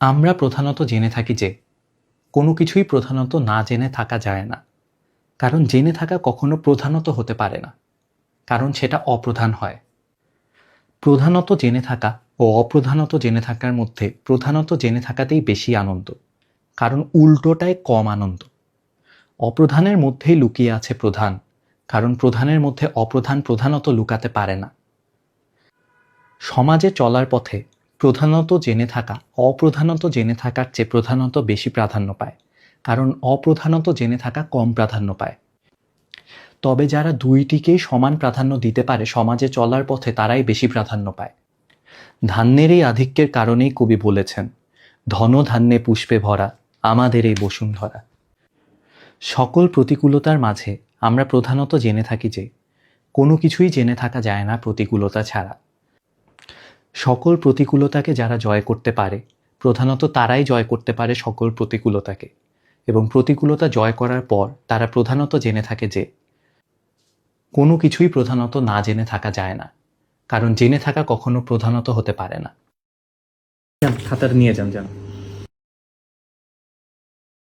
আমরা প্রধানত জেনে থাকি যে, কোনো কিছুই প্রধানত না জেনে থাকা যায় না। কারণ জেনে থাকা কখনো প্রধানত হতে পারে না। কারণ সেটা অপ্রধান হয়। প্রধানত জেনে থাকা ও অপ্রধানত জেনে থাকার মধ্যে প্রধানত জেনে থাকাতেই বেশি আনন্দ। কারণ উল্টোটায় কম আনন্দ। অপ্রধানের মধ্যেই লুকিয়ে আছে প্রধান। কারণ প্রধানের মধ্যে অপ্রধান প্রধানত লুকাতে পারে না। সমাজে চলার পথে প্রধানত জেনে থাকা, অপ্রধানত জেনে থাকার চেয়ে প্রধানত বেশি প্রাধান্য পায়। কারণ অপ্রধানত জেনে থাকা কম প্রাধান্য পায়। তবে যারা দুইটিকেই সমান প্রাধান্য দিতে পারে, সমাজে চলার পথে তারাই বেশি প্রাধান্য পায়। ধান্যের এই আধিক্যের কারণেই কবি বলেছেন, ধন ধান্যে পুষ্পে ভরা, আমাদের এই বসুন্ধরা সকল প্রতিকূলতার মাঝে আমরা প্রধানত জেনে থাকি যে, কোনো কিছুই জেনে থাকা যায় না প্রতিকূলতা ছাড়া। সকল প্রতিকূলতাকে যারা জয় করতে পারে, প্রধানত তারাই জয় করতে পারে সকল প্রতিকূলতাকে। এবং প্রতিকূলতা জয় করার পর তারা প্রধানত জেনে থাকে যে, কোনো কিছুই প্রধানত না জেনে থাকা যায় না। কারণ জেনে থাকা কখনো প্রধানত হতে পারে না। খাতার নিয়ে যান যান।